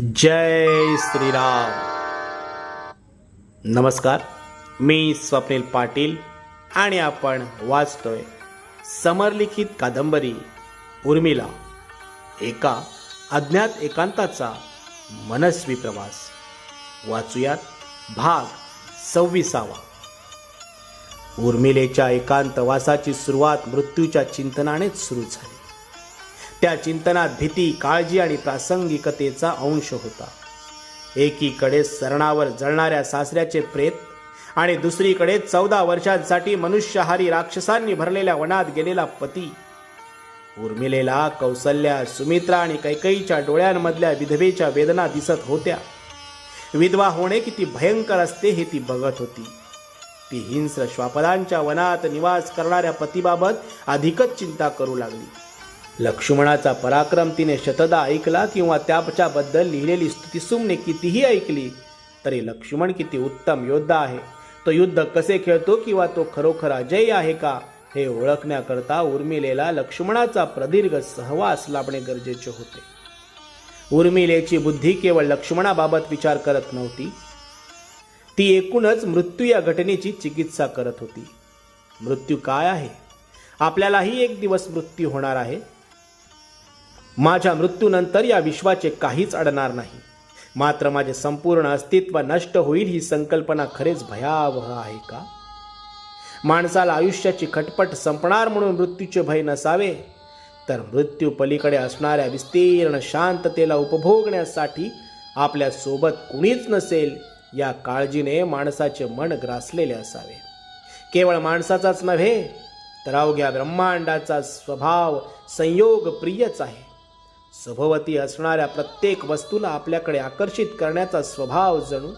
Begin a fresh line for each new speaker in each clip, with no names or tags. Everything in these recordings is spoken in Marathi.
जय श्रीराम। नमस्कार मी स्वप्नील पाटील आणि आपण वाचतोय समरलिखित कादंबरी उर्मिला एका अज्ञात एकांताचा मनस्वी प्रवास. वाचूयात भाग सव्वीसावा. उर्मिलेच्या एकांतवासाची सुरुवात मृत्यूच्या चिंतनानेच सुरू झाली. त्या चिंतनात भीती काळजी आणि प्रासंगिकतेचा अंश होता. एकीकडे सरणावर जळणाऱ्या सासऱ्याचे प्रेत आणि दुसरीकडे चौदा वर्षांसाठी मनुष्यहारी राक्षसांनी भरलेल्या वनात गेलेला पती. उर्मिलेला कौसल्या सुमित्रा आणि कैकईच्या डोळ्यांमधल्या विधवेच्या वेदना दिसत होत्या. विधवा होणे किती भयंकर असते हे ती बघत होती. ती हिंस्र श्वापदांच्या वनात निवास करणाऱ्या पतीबाबत अधिकच चिंता करू लागली. लक्ष्मणाचा पराक्रम तिने शतदा ऐकला किंवा त्याच्याबद्दल लिहिलेली स्तुतीसुमने कितीही ऐकली तरी लक्ष्मण किती उत्तम योद्धा आहे. तो युद्ध कसे खेळतो किंवा तो खरोखर अजयी आहे का हे ओळखण्याकरता उर्मिलेला लक्ष्मणाचा प्रदीर्घ सहवास लाभणे गरजेचे होते. उर्मिलेची बुद्धी केवळ लक्ष्मणाबाबत विचार करत नव्हती. ती एकूणच मृत्यू या घटनेची चिकित्सा करत होती. मृत्यू काय आहे? आपल्यालाही एक दिवस मृत्यू होणार आहे. माझ्या मृत्यूनंतर या विश्वाचे काहीच अडणार नाही. मात्र माझे संपूर्ण अस्तित्व नष्ट होईल ही संकल्पना खरेच भयावह आहे का? माणसाला आयुष्याची खटपट संपणार म्हणून मृत्यूचे भय नसावे तर मृत्यू पलीकडे असणाऱ्या विस्तीर्ण शांततेला उपभोगण्यासाठी आपल्यासोबत कुणीच नसेल या काळजीने माणसाचे मन ग्रासलेले असावे. केवळ माणसाचाच नव्हे तर अवघ्या ब्रह्मांडाचा स्वभाव संयोग प्रियच आहे. सभोवती असणाऱ्या प्रत्येक वस्तूला आपल्याकडे आकर्षित करण्याचा स्वभाव जणू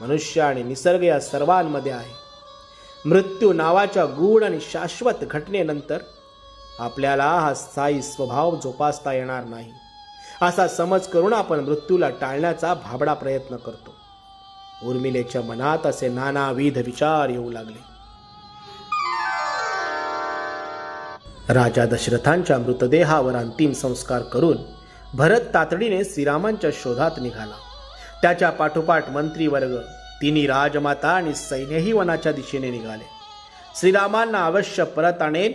मनुष्य आणि निसर्ग या सर्वांमध्ये आहे. मृत्यू नावाच्या गूढ आणि शाश्वत घटनेनंतर आपल्याला हा स्थायी स्वभाव जोपासता येणार नाही. असा समज करून आपण मृत्यूला टाळण्याचा भाबडा प्रयत्न करतो. उर्मिलेच्या मनात असे नानाविध विचार येऊ लागले. राजा दशरथांच्या मृतदेहावर अंतिम संस्कार करून भरत तातडीने श्रीरामांच्या शोधात निघाला. त्याच्या पाठोपाठ मंत्रीवर्ग तिन्ही राजमाता आणि सैन्यही वनाच्या दिशेने निघाले. श्रीरामांना अवश्य परत आणेल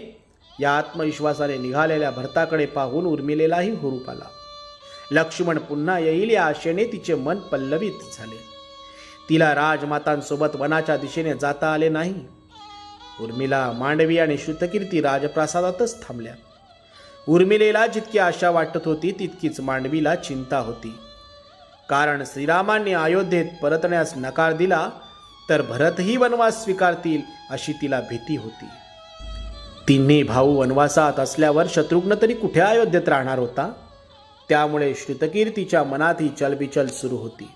या आत्मविश्वासाने निघालेल्या भरताकडे पाहून उर्मिलेलाही हुरूप आला. लक्ष्मण पुन्हा येईल या आशेने तिचे मन पल्लवित झाले. तिला राजमातांसोबत वनाच्या दिशेने जाता आले नाही. उर्मिला मांडवी आणि श्रुतकीर्ती राजप्रासादातच थांबल्या. उर्मिलेला जितकी आशा वाटत होती तितकीच मांडवीला चिंता होती. कारण श्रीरामांनी अयोध्येत परतण्यास नकार दिला तर भरतही वनवास स्वीकारतील अशी तिला भीती होती. तिन्ही भाऊ वनवासात असल्यावर शत्रुघ्न तरी कुठे अयोध्येत राहणार होता? त्यामुळे श्रुतकीर्तीच्या मनात ही चलबिचल सुरू होती.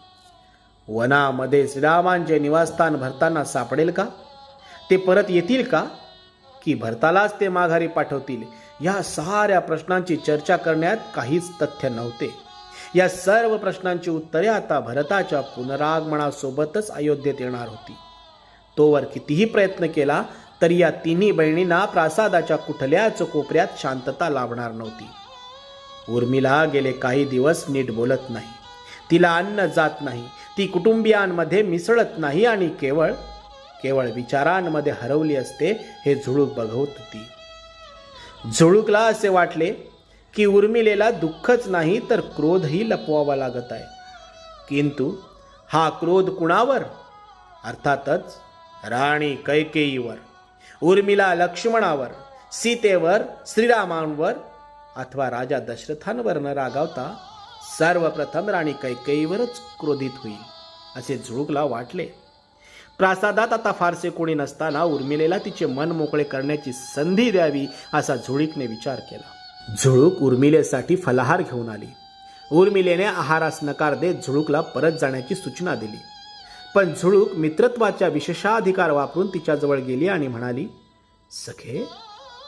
वनामध्ये श्रीरामांचे निवासस्थान भरताना सापडेल का? ते परत येतील का? की भरतालाच ते माघारी पाठवतील? या साऱ्या प्रश्नांची चर्चा करण्यात काहीच तथ्य नव्हते. या सर्व प्रश्नांची उत्तरे आता भरताच्या पुनरागमनासोबतच अयोध्येत येणार होती. तोवर कितीही प्रयत्न केला तरी या तिन्ही बहिणींना प्रासादाच्या कुठल्याच कोपऱ्यात शांतता लाभणार नव्हती. उर्मिला गेले काही दिवस नीट बोलत नाही. तिला अन्न जात नाही. ती कुटुंबियांमध्ये मिसळत नाही आणि केवळ केवळ विचारांमध्ये हरवली असते हे झुळूक बघवत होती. झुळूकला असे वाटले की उर्मिलेला दुःखच नाही तर क्रोधही लपवावा लागत आहे. किंतु हा क्रोध कुणावर? अर्थातच राणी कैकेयीवर उर्मिला लक्ष्मणावर सीतेवर श्रीरामांवर अथवा राजा दशरथांवर न रागावता सर्वप्रथम राणी कैकेयीवरच क्रोधित होईल असे झुळूकला वाटले. प्रासादात आता फारसे कोणी नसताना उर्मिलेला तिचे मन मोकळे करण्याची संधी द्यावी असा झुळीकने विचार केला. झुळूक उर्मिलेसाठी फलाहार घेऊन आली. उर्मिलेने आहारास नकार देत झुळूकला परत जाण्याची सूचना दिली. पण झुळूक मित्रत्वाच्या विशेषाधिकार वापरून तिच्याजवळ गेली आणि म्हणाली सखे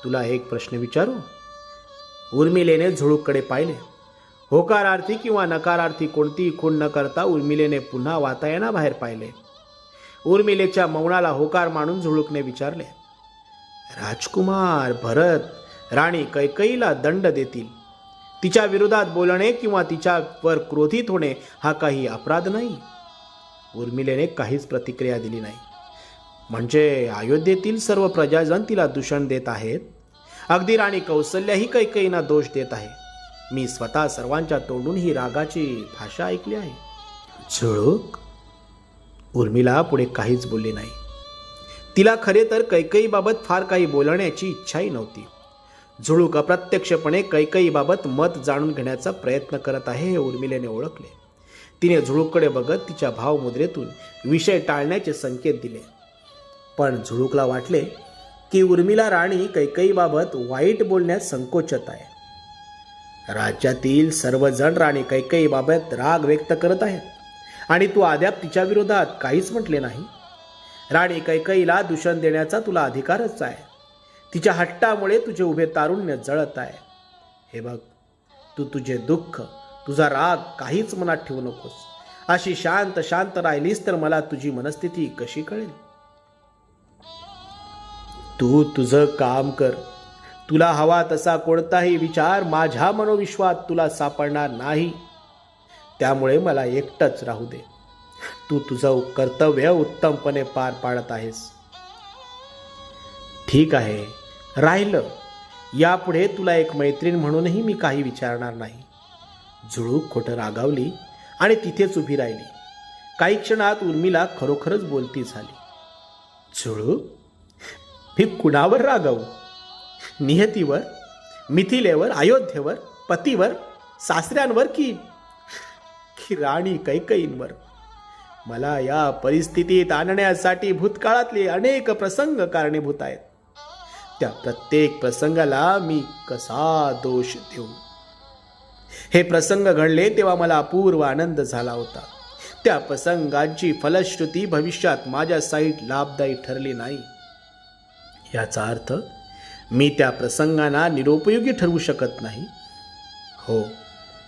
तुला एक प्रश्न विचारू? उर्मिलेने झुळूककडे पाहिले. होकारार्थी किंवा नकारार्थी कोणतीही खूण न करता उर्मिलेने पुन्हा वातायनाबाहेर पाहिले. उर्मिलेच्या मौनाला होकार मानून झुळूकने विचारले राजकुमार भरत राणी कैकईला दंड देतील. तिच्या विरोधात बोलणे किंवा तिच्यावर क्रोधित होणे हा काही अपराध नाही. उर्मिलेने काहीच प्रतिक्रिया दिली नाही. म्हणजे अयोध्येतील सर्व प्रजाजन तिला दूषण देत आहेत? अगदी राणी कौसल्याही कैकईना दोष देत आहे. मी स्वतः सर्वांच्या तोंडून ही रागाची भाषा ऐकली आहे. झुळूक? उर्मिला पुढे काहीच बोलली नाही. तिला खरे तर कैकईबाबत फार काही बोलण्याची इच्छाही नव्हती. झुळूक अप्रत्यक्षपणे कैकईबाबत मत जाणून घेण्याचा प्रयत्न करत आहे हे उर्मिलेने ओळखले. तिने झुळूककडे बघत तिच्या भावमुद्रेतून विषय टाळण्याचे संकेत दिले. पण झुळूकला वाटले की उर्मिला राणी कैकईबाबत वाईट बोलण्यात संकोचत आहे. राज्यातील सर्वजण राणी कैकईबाबत राग व्यक्त करत आहेत. आणि तू अद्याप तिच्या विरोधात काहीच म्हटले नाही. राणी कैकईला दूषण देण्याचा तुला अधिकारच आहे. तिच्या हट्टामुळे तुझे उभे तारुण्य जळत आहे. हे बघ तू तुझे दुःख तुझा राग काहीच मनात ठेवू नकोस. अशी शांत शांत राहिलीस तर मला तुझी मनस्थिती कशी कळेल? तू तुझं काम कर. तुला हवा तसा कोणताही विचार माझ्या मनोविश्वात तुला सापडणार नाही. त्यामुळे मला एकटंच राहू दे. तू तुझं कर्तव्य उत्तमपणे पार पाडत आहेस. ठीक आहे. राहिलं. यापुढे तुला एक मैत्रीण म्हणूनही मी काही विचारणार नाही. झुळूक खोटं रागावली आणि तिथेच उभी राहिली. काही क्षणात उर्मिला खरोखरच बोलती झाली. झुळूक? मी कुणावर रागावू? नियतीवर मिथिलेवर अयोध्येवर पतीवर सासऱ्यांवर की की राणी कैकईंवर मला या परिस्थितीत आणण्यासाठी भूतकाळातले अनेक प्रसंग कारणीभूत आहेत. त्या प्रत्येक प्रसंगाला मी कसा दोष देऊ? हे प्रसंग घडले तेव्हा मला अपूर्व आनंद झाला होता. त्या प्रसंगांची फलश्रुती भविष्यात माझ्या साईट लाभदायी ठरली नाही. याचा अर्थ मी त्या प्रसंगांना निरुपयोगी ठरवू शकत नाही. हो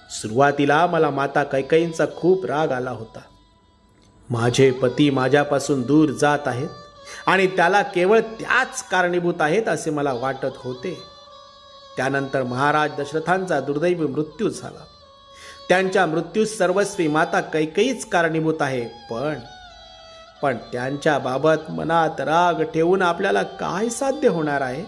सुरुवातीला मला माता कैकईंचा खूप राग आला होता. माझे पती माझ्यापासून दूर जात आहेत आणि त्याला केवळ त्याच कारणीभूत आहेत असे मला वाटत होते. त्यानंतर महाराज दशरथांचा दुर्दैवी मृत्यू झाला. त्यांच्या मृत्यूस सर्वस्वी माता कैकईच कारणीभूत आहे पण पण त्यांच्या बाबत मनात राग ठेवून आपल्याला काय साध्य होणार आहे?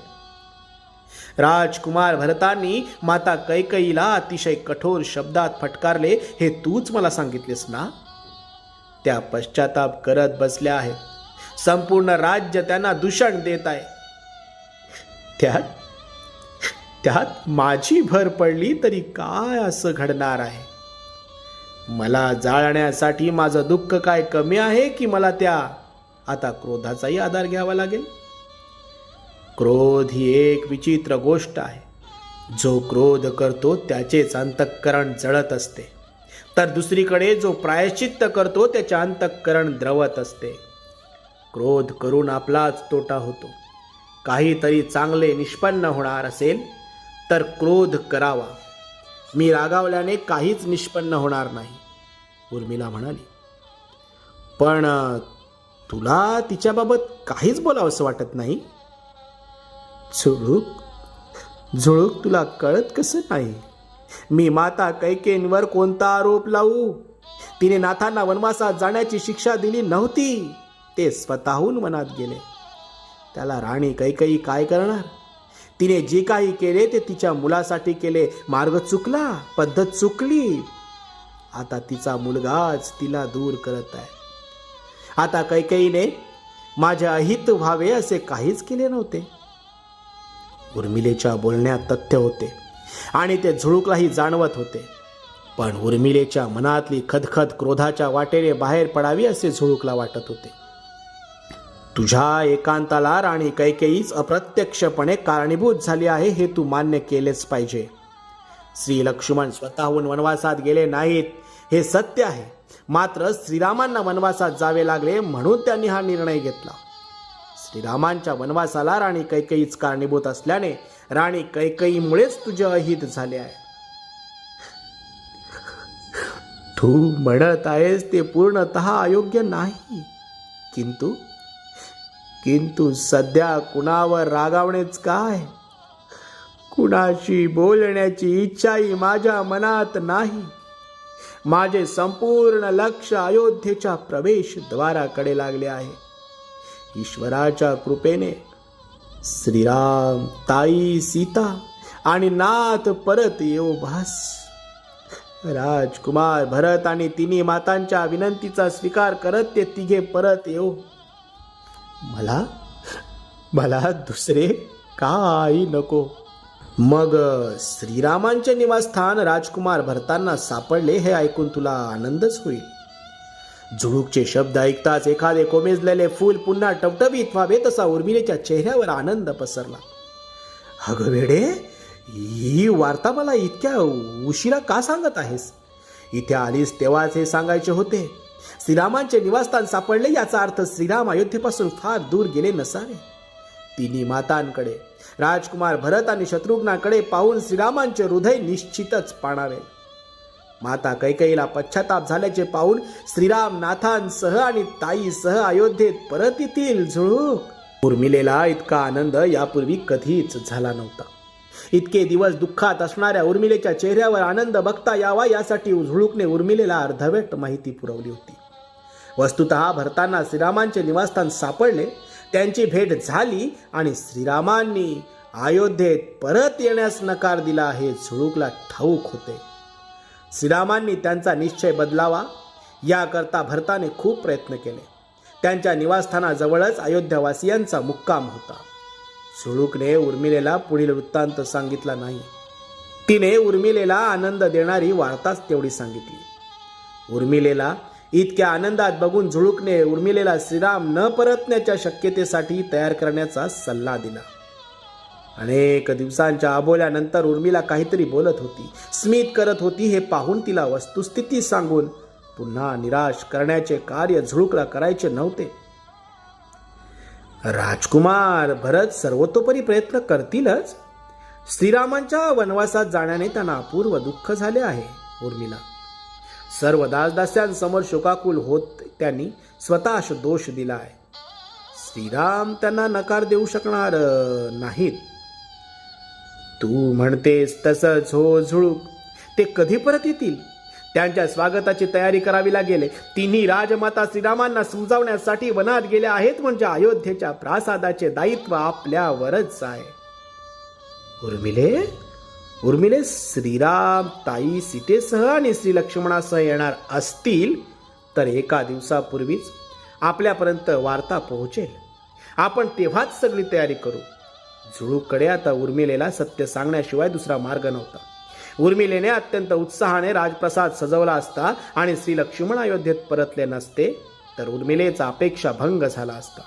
राजकुमार भरतांनी माता कैकईला अतिशय कठोर शब्दात फटकारले हे तूच मला सांगितलेस ना? त्या पश्चाताप करत बसल्या आहेत. संपूर्ण राज्य त्यांना दूषण देत आहे. त्यात त्यात माझी भर पडली तरी काय असं घडणार आहे? मला जाळण्यासाठी माझं दुःख काय कमी आहे की मला त्या आता क्रोधाचाही आधार घ्यावा लागेल? क्रोध ही एक विचित्र गोष्ट आहे. जो क्रोध करतो त्याचेच अंतःकरण जळत असते. तर दुसरीकडे जो प्रायश्चित्त करतो त्याचे अंतःकरण द्रवत असते. क्रोध करून आपलाच तोटा होतो. काहीतरी चांगले निष्पन्न होणार असेल तर क्रोध करावा. मी रागावल्याने काहीच निष्पन्न होणार नाही उर्मिला म्हणाली. पण तुला तिच्याबाबत काहीच बोलावंसं वाटत नाही? झुळूक? झुळूक तुला कळत कसं नाही? मी माता कैकेंवर कोणता आरोप लावू? तिने नाथांना वनवासात जाण्याची शिक्षा दिली नव्हती. ते स्वतःहून मनात गेले. त्याला राणी कैकई काय करणार? तिने जे काही केले ते तिच्या मुलासाठी केले. मार्ग चुकला पद्धत चुकली. आता तिचा मुलगाच तिला दूर करत आहे. आता कैकईने माझ्या अहित व्हावे असे काहीच केले नव्हते. उर्मिलेच्या बोलण्यात तथ्य होते आणि ते झुळूकलाही जाणवत होते. पण उर्मिलेच्या मनातली खदखद क्रोधाच्या वाटेने बाहेर पडावी असे झुळूकला वाटत होते. तुझ्या एकांताला राणी कैकेईच अप्रत्यक्षपणे कारणीभूत झाली आहे हे तू मान्य केलेच पाहिजे. श्री लक्ष्मण स्वतःहून वनवासात गेले नाहीत हे सत्य आहे. मात्र श्रीरामांना वनवासात जावे लागले म्हणून त्यांनी हा निर्णय घेतला. श्रीरामांच्या वनवासाला राणी कैकईच कारणीभूत असल्याने राणी कैकईमुळेच तुझे अहित झाले आहे. तू म्हणत आहेस ते पूर्णतः अयोग्य नाही. किंतु किंतु सध्या कुणावर रागावणेच काय? कुणाशी बोलण्याची इच्छाही माझ्या मनात नाही. माझे संपूर्ण लक्ष अयोध्येच्या प्रवेशद्वाराकडे लागले आहे. ईश्वराच्या कृपेने श्रीराम ताई सीता आणि नाथ परत येऊ भास राजकुमार भरत आणि तिन्ही मातांच्या विनंतीचा स्वीकार करत ते तिघे परत येऊ. मला मला दुसरे काही नको. मग श्रीरामांचे निवासस्थान राजकुमार भरतांना सापडले हे ऐकून तुला आनंदच होईल. झुळूकचे शब्द ऐकताच एखादे कोमेजलेले फूल पुन्हा टवटवीत व्हावे तसा उर्मिलेच्या चेहऱ्यावर आनंद पसरला. अगं वेडे ही वार्ता मला इतक्या उशिरा का सांगत आहेस? इथे आलीस तेव्हाच हे सांगायचे होते. श्रीरामांचे निवासस्थान सापडले याचा अर्थ श्रीराम अयोध्येपासून फार दूर गेले नसावे. तिन्ही मातांकडे राजकुमार भरत आणि शत्रुघ्नाकडे पाहून श्रीरामांचे हृदय निश्चितच पाणावे. माता कैकईला पश्चाताप झाल्याचे पाहून श्रीराम नाथांसह आणि ताईसह अयोध्येत परत येतील झुळूक. उर्मिलेला इतका आनंद यापूर्वी कधीच झाला नव्हता. इतके दिवस दुःखात असणाऱ्या उर्मिलेच्या चेहऱ्यावर आनंद बघता यावा यासाठी झुळूकने उर्मिलेला अर्धवेट माहिती पुरवली होती. वस्तुत भरताना श्रीरामांचे निवासस्थान सापडले त्यांची भेट झाली आणि श्रीरामांनी अयोध्येत परत येण्यास नकार दिला हे झुळूकला ठाऊक होते. श्रीरामांनी त्यांचा निश्चय बदलावा याकरता भरताने खूप प्रयत्न केले. त्यांच्या निवासस्थानाजवळच अयोध्यावासियांचा मुक्काम होता. झुळूकने उर्मिलेला पुढील वृत्तांत सांगितला नाही. तिने उर्मिलेला आनंद देणारी वार्ताच तेवढी सांगितली. उर्मिलेला इतक्या आनंदात बघून झुळूकने उर्मिलेला श्रीराम न परतण्याच्या शक्यतेसाठी तयार करण्याचा सल्ला दिला. अनेक दिवसांच्या अबोल्यानंतर उर्मिला काहीतरी बोलत होती. स्मित करत होती हे पाहून तिला वस्तुस्थिती सांगून पुन्हा निराश करण्याचे कार्य झुळूकला करायचे नव्हते. राजकुमार भरत सर्वतोपरी प्रयत्न करतीलच. श्रीरामांच्या वनवासात जाण्याने त्यांना अपूर्व दुःख झाले आहे उर्मिला. सर्व दासदास्यांसमोर शोकाकुल होत त्यांनी स्वतःश दोष दिला आहे श्रीराम त्यांना नकार देऊ शकणार नाहीत. तू म्हणतेस तसंच हो झुळूक. ते कधी परत येतील? त्यांच्या स्वागताची तयारी करावी लागेल. तिन्ही राजमाता श्रीरामांना समजावण्यासाठी वनात गेल्या आहेत म्हणजे अयोध्येच्या प्रासादाचे दायित्व आपल्यावरच आहे. उर्मिले? उर्मिले श्रीराम ताई सीतेसह आणि श्री लक्ष्मणासह येणार असतील तर एका दिवसापूर्वीच आपल्यापर्यंत वार्ता पोहोचेल. आपण तेव्हाच सगळी तयारी करू. झुळूकडे आता उर्मिलेला सत्य सांगण्याशिवाय दुसरा मार्ग नव्हता. उर्मिलेने अत्यंत उत्साहाने राजप्रसाद सजवला असता आणि श्री लक्ष्मण अयोध्येत परतले नसते तर उर्मिलेचा अपेक्षा भंग झाला असता.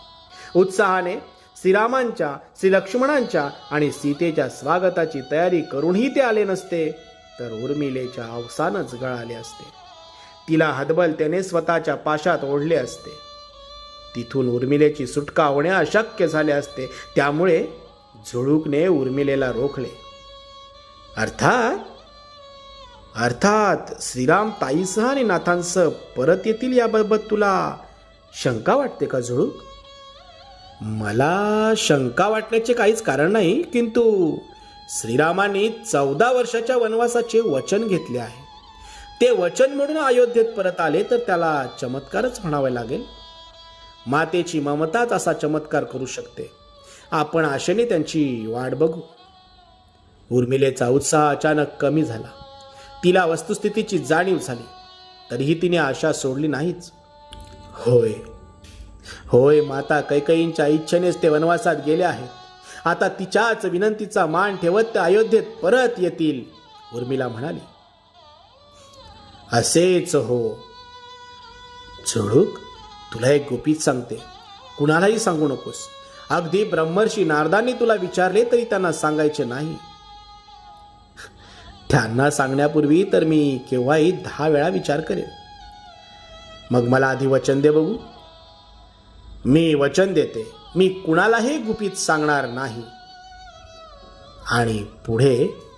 उत्साहाने श्रीरामांच्या श्री लक्ष्मणांच्या आणि सीतेच्या स्वागताची तयारी करूनही ते आले नसते तर उर्मिलेच्या अवसानच गळाले असते. तिला हतबलतेने स्वतःच्या पाशात ओढले असते. तिथून उर्मिलेची सुटका होणे अशक्य झाले असते त्यामुळे झुळूकने उर्मिलेला रोखले. अर्थात अर्थात श्रीराम ताईसह आणि नाथांसह परत येतील याबाबत तुला शंका वाटते का झुळूक? मला शंका वाटण्याचे काहीच कारण नाही किंतु श्रीरामाने चौदा वर्षाच्या वनवासाचे वचन घेतले आहे. ते वचन म्हणून अयोध्येत परत आले तर त्याला चमत्कारच म्हणावे लागेल. मातेची ममताच असा चमत्कार करू शकते. आपण आशेने त्यांची वाट बघू. उर्मिलेचा उत्साह अचानक कमी झाला. तिला वस्तुस्थितीची जाणीव झाली. तरीही तिने आशा सोडली नाहीच. होय. होय माता कैकईंच्या इच्छेनेच ते वनवासात गेले आहेत. आता तिच्याच विनंतीचा मान ठेवत ते अयोध्येत परत येतील उर्मिला म्हणाली. असेच हो. चढूक तुला एक गुपित सांगते. कुणालाही सांगू नकोस. अगदी ब्रह्मर्षी नारदांनी तुला विचारले तरी त्यांना सांगायचे नाही. त्यांना सांगण्यापूर्वी तर मी केव्हाही दहा वेळा विचार करेन. मग मला आधी वचन दे बघू. मी वचन देते. मी कुणालाही गुपित सांगणार नाही. आणि पुढे